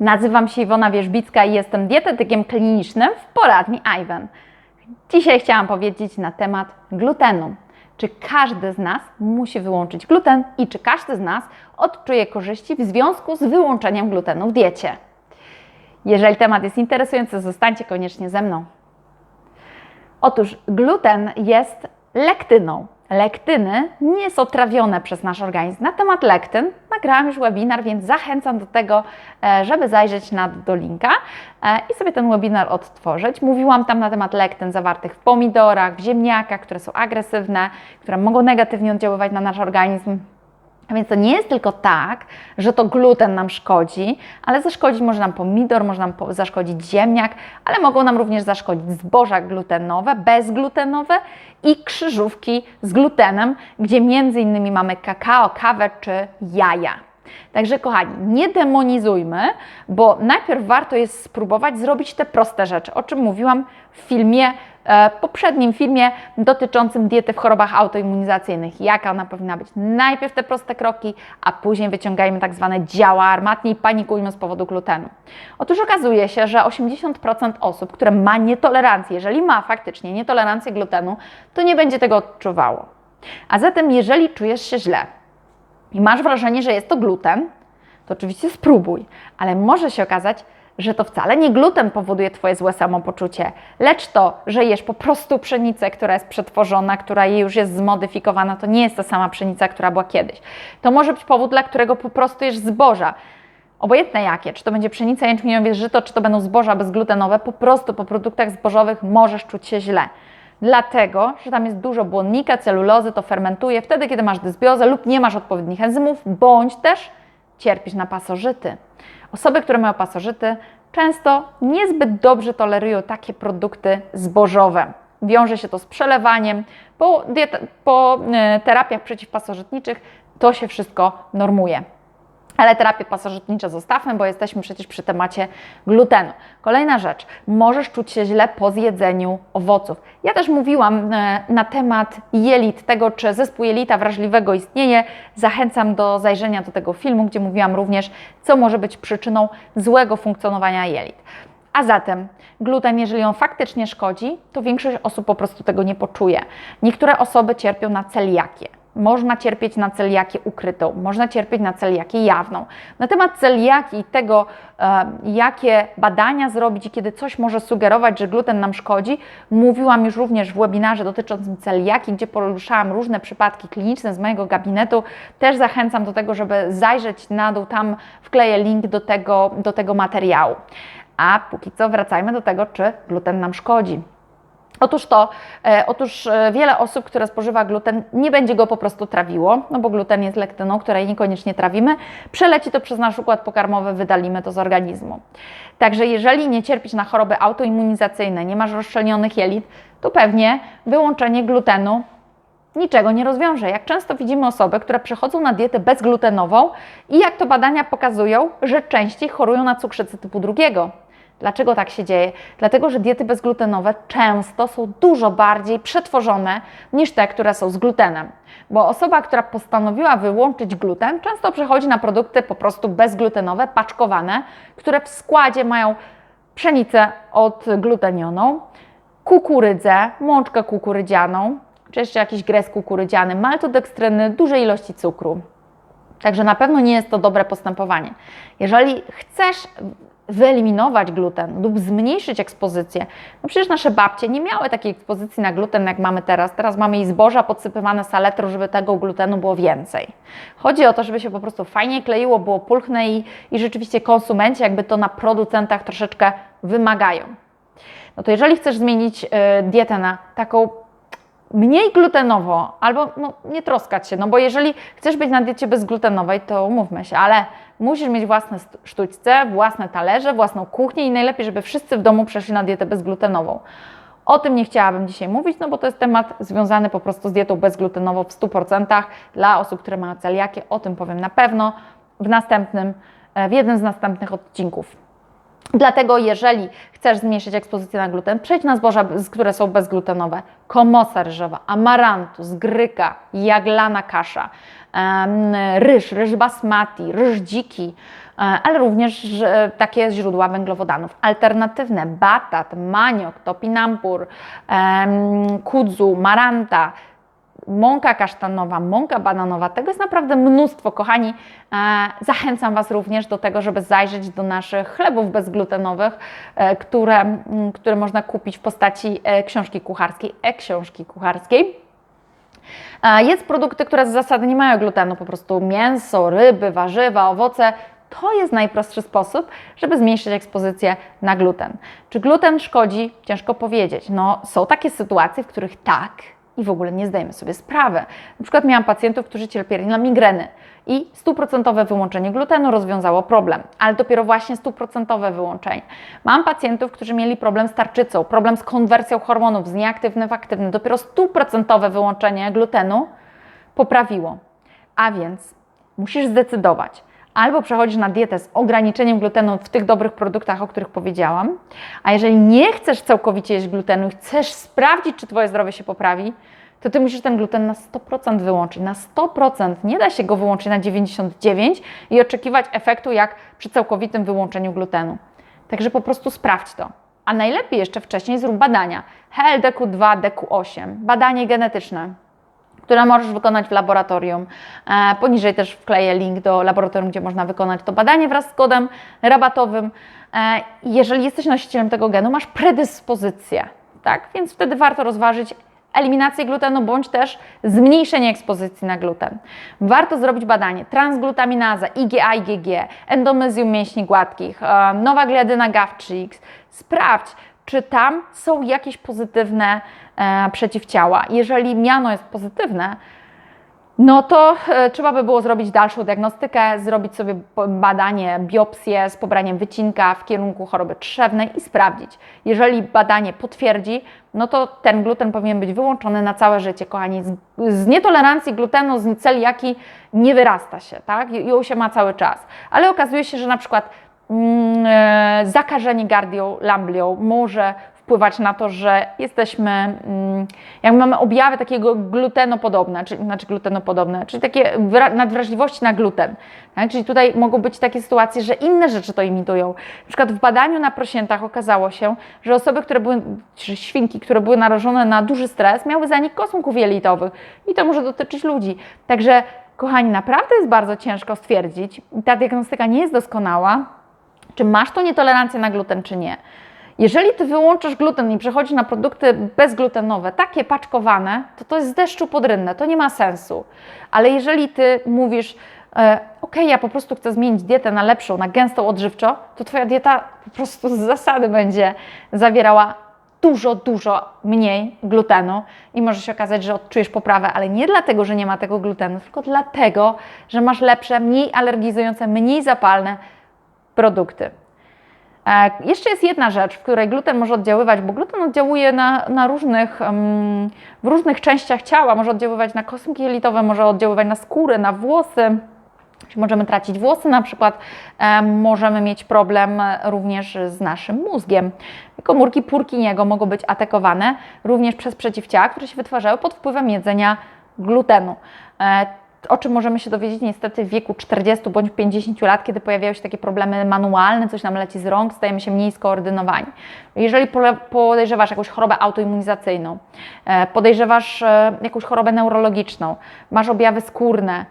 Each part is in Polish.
Nazywam się Iwona Wierzbicka i jestem dietetykiem klinicznym w poradni Iwan. Dzisiaj chciałam powiedzieć na temat glutenu. Czy każdy z nas musi wyłączyć gluten i czy każdy z nas odczuje korzyści w związku z wyłączeniem glutenu w diecie? Jeżeli temat jest interesujący, zostańcie koniecznie ze mną. Otóż gluten jest lektyną. Lektyny nie są trawione przez nasz organizm. Na temat lektyn nagrałam już webinar, więc zachęcam do tego, e, żeby zajrzeć na, do linka e, i sobie ten webinar odtworzyć. Mówiłam tam na temat lektyn zawartych w pomidorach, w ziemniakach, które są agresywne, które mogą negatywnie oddziaływać na nasz organizm. A więc to nie jest tylko tak, że to gluten nam szkodzi, ale zaszkodzić może nam pomidor, może nam zaszkodzić ziemniak, ale mogą nam również zaszkodzić zboża glutenowe, bezglutenowe i krzyżówki z glutenem, gdzie między innymi mamy kakao, kawę czy jaja. Także kochani, nie demonizujmy, bo najpierw warto jest spróbować zrobić te proste rzeczy, o czym mówiłam w filmie, poprzednim filmie dotyczącym diety w chorobach autoimmunizacyjnych. Jaka ona powinna być? Najpierw te proste kroki, a później wyciągajmy tak zwane działa armatnie i panikujmy z powodu glutenu. Otóż okazuje się, że 80% osób, które ma nietolerancję, jeżeli ma faktycznie nietolerancję glutenu, to nie będzie tego odczuwało. A zatem, jeżeli czujesz się źle, i masz wrażenie, że jest to gluten, to oczywiście spróbuj, ale może się okazać, że to wcale nie gluten powoduje Twoje złe samopoczucie, lecz to, że jesz po prostu pszenicę, która jest przetworzona, która już jest zmodyfikowana, to nie jest ta sama pszenica, która była kiedyś. To może być powód, dla którego po prostu jesz zboża. Obojętne jakie, czy to będzie pszenica, jęczmieniowe żyto, czy to będą zboża bezglutenowe, po prostu po produktach zbożowych możesz czuć się źle. Dlatego, że tam jest dużo błonnika, celulozy, to fermentuje wtedy, kiedy masz dysbiozę lub nie masz odpowiednich enzymów, bądź też cierpisz na pasożyty. Osoby, które mają pasożyty, często niezbyt dobrze tolerują takie produkty zbożowe. Wiąże się to z przelewaniem. Po, po e, terapiach przeciwpasożytniczych to się wszystko normuje. Ale terapię pasożytnicze zostawmy, bo jesteśmy przecież przy temacie glutenu. Kolejna rzecz, możesz czuć się źle po zjedzeniu owoców. Ja też mówiłam e, na temat jelit, tego czy zespół jelita wrażliwego istnieje. Zachęcam do zajrzenia do tego filmu, gdzie mówiłam również, co może być przyczyną złego funkcjonowania jelit. A zatem gluten, jeżeli on faktycznie szkodzi, to większość osób po prostu tego nie poczuje. Niektóre osoby cierpią na celiakię. Można cierpieć na celiakię ukrytą, można cierpieć na celiakię jawną. Na temat celiakii i tego, jakie badania zrobić i kiedy coś może sugerować, że gluten nam szkodzi, mówiłam już również w webinarze dotyczącym celiakii, gdzie poruszałam różne przypadki kliniczne z mojego gabinetu. Też zachęcam do tego, żeby zajrzeć na dół, tam wkleję link do tego, do tego materiału. A póki co wracajmy do tego, czy gluten nam szkodzi. Otóż to, e, otóż e, wiele osób, które spożywa gluten, nie będzie go po prostu trawiło, no bo gluten jest lektyną, której niekoniecznie trawimy. Przeleci to przez nasz układ pokarmowy, wydalimy to z organizmu. Także jeżeli nie cierpisz na choroby autoimmunizacyjne, nie masz rozszczelnionych jelit, to pewnie wyłączenie glutenu niczego nie rozwiąże. Jak często widzimy osoby, które przechodzą na dietę bezglutenową i jak to badania pokazują, że częściej chorują na cukrzycę typu drugiego. Dlaczego tak się dzieje? Dlatego, że diety bezglutenowe często są dużo bardziej przetworzone niż te, które są z glutenem. Bo osoba, która postanowiła wyłączyć gluten, często przechodzi na produkty po prostu bezglutenowe, paczkowane, które w składzie mają pszenicę odglutenioną, kukurydzę, mączkę kukurydzianą, czy jeszcze jakiś gres kukurydziany, maltodekstryny, duże ilości cukru. Także na pewno nie jest to dobre postępowanie. Jeżeli chcesz wyeliminować gluten lub zmniejszyć ekspozycję, no przecież nasze babcie nie miały takiej ekspozycji na gluten, jak mamy teraz. Teraz mamy i zboża podsypywane saletrą, żeby tego glutenu było więcej. Chodzi o to, żeby się po prostu fajnie kleiło, było pulchne i, i rzeczywiście konsumenci jakby to na producentach troszeczkę wymagają. No to jeżeli chcesz zmienić y, dietę na taką mniej glutenowo, albo no, nie troskać się, no bo jeżeli chcesz być na diecie bezglutenowej, to umówmy się, ale musisz mieć własne sztućce, własne talerze, własną kuchnię i najlepiej, żeby wszyscy w domu przeszli na dietę bezglutenową. O tym nie chciałabym dzisiaj mówić, no bo to jest temat związany po prostu z dietą bezglutenową w 100% dla osób, które mają celiakię. O tym powiem na pewno w następnym, e, w jednym z następnych odcinków. Dlatego, jeżeli chcesz zmniejszyć ekspozycję na gluten, przejdź na zboża, które są bezglutenowe. Komosa ryżowa, amarantus, gryka, jaglana kasza, ryż, ryż basmati, ryż dziki, ale również takie źródła węglowodanów. Alternatywne batat, maniok, topinampur, kudzu, maranta, mąka kasztanowa, mąka bananowa, tego jest naprawdę mnóstwo, kochani. E, zachęcam Was również do tego, żeby zajrzeć do naszych chlebów bezglutenowych, e, które, które można kupić w postaci e, książki kucharskiej, e-książki kucharskiej. Jest produkty, które z zasady nie mają glutenu, po prostu mięso, ryby, warzywa, owoce. To jest najprostszy sposób, żeby zmniejszyć ekspozycję na gluten. Czy gluten szkodzi? Ciężko powiedzieć. No, są takie sytuacje, w których tak i w ogóle nie zdajemy sobie sprawy. Na przykład miałam pacjentów, którzy cierpieli na migreny i stuprocentowe wyłączenie glutenu rozwiązało problem, ale dopiero właśnie stuprocentowe wyłączenie. Mam pacjentów, którzy mieli problem z tarczycą, problem z konwersją hormonów z nieaktywny w aktywny. Dopiero stuprocentowe wyłączenie glutenu poprawiło. A więc musisz zdecydować, albo przechodzisz na dietę z ograniczeniem glutenu w tych dobrych produktach, o których powiedziałam, a jeżeli nie chcesz całkowicie jeść glutenu chcesz sprawdzić, czy Twoje zdrowie się poprawi, to Ty musisz ten gluten na 100% wyłączyć. Na 100%. Nie da się go wyłączyć na 99% i oczekiwać efektu jak przy całkowitym wyłączeniu glutenu. Także po prostu sprawdź to. A najlepiej jeszcze wcześniej zrób badania HLDQ2, DQ8, badanie genetyczne które możesz wykonać w laboratorium. E, Poniżej też wkleję link do laboratorium, gdzie można wykonać to badanie wraz z kodem rabatowym. E, Jeżeli jesteś nosicielem tego genu, masz predyspozycję, tak? Więc wtedy warto rozważyć eliminację glutenu bądź też zmniejszenie ekspozycji na gluten. Warto zrobić badanie transglutaminaza, IgA, IgG, endomezium mięśni gładkich, e, nowa gliadyna GAF-3X. Sprawdź, czy tam są jakieś pozytywne e, przeciwciała. Jeżeli miano jest pozytywne, no to e, trzeba by było zrobić dalszą diagnostykę, zrobić sobie badanie, biopsję z pobraniem wycinka w kierunku choroby trzewnej i sprawdzić. Jeżeli badanie potwierdzi, no to ten gluten powinien być wyłączony na całe życie, kochani. Z, z nietolerancji glutenu, z celiaki nie wyrasta się, tak? Ją się ma cały czas. Ale okazuje się, że na przykład zakażenie gardią, lamblią może wpływać na to, że jesteśmy, mm, jak mamy objawy takiego glutenopodobne, czyli, znaczy glutenopodobne, czyli takie wra- nadwrażliwości na gluten. Tak? Czyli tutaj mogą być takie sytuacje, że inne rzeczy to imitują. Na przykład w badaniu na prosiętach okazało się, że osoby, które były, czy świnki, które były narażone na duży stres, miały zanik kosmków jelitowych i to może dotyczyć ludzi. Także, kochani, naprawdę jest bardzo ciężko stwierdzić, ta diagnostyka nie jest doskonała, czy masz tą nietolerancję na gluten, czy nie. Jeżeli ty wyłączasz gluten i przechodzisz na produkty bezglutenowe, takie paczkowane, to to jest z deszczu pod rynnę, to nie ma sensu. Ale jeżeli ty mówisz, e, ja po prostu chcę zmienić dietę na lepszą, na gęstą odżywczo, to twoja dieta po prostu z zasady będzie zawierała dużo, dużo mniej glutenu i może się okazać, że odczujesz poprawę, ale nie dlatego, że nie ma tego glutenu, tylko dlatego, że masz lepsze, mniej alergizujące, mniej zapalne produkty. E, Jeszcze jest jedna rzecz, w której gluten może oddziaływać, bo gluten oddziałuje na, na różnych, w różnych częściach ciała, może oddziaływać na kosmki jelitowe, może oddziaływać na skórę, na włosy. Możemy tracić włosy na przykład, em, możemy mieć problem również z naszym mózgiem. Komórki Purkiniego mogą być atakowane również przez przeciwciała, które się wytwarzały pod wpływem jedzenia glutenu. O czym możemy się dowiedzieć niestety w wieku 40 bądź 50 lat, kiedy pojawiają się takie problemy manualne, coś nam leci z rąk, stajemy się mniej skoordynowani. Jeżeli podejrzewasz jakąś chorobę autoimmunizacyjną, e, podejrzewasz e, jakąś chorobę neurologiczną, masz objawy skórne,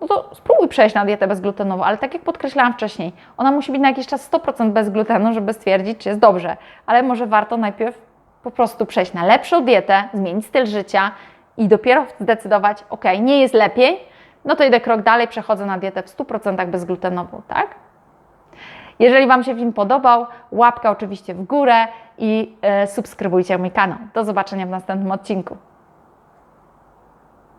no to spróbuj przejść na dietę bezglutenową, ale tak jak podkreślałam wcześniej, ona musi być na jakiś czas 100% bez glutenu, żeby stwierdzić, czy jest dobrze, ale może warto najpierw po prostu przejść na lepszą dietę, zmienić styl życia i dopiero zdecydować, ok, nie jest lepiej, no to idę krok dalej, przechodzę na dietę w 100% bezglutenową, tak? Jeżeli Wam się film podobał, łapka oczywiście w górę i e, subskrybujcie mój kanał. Do zobaczenia w następnym odcinku.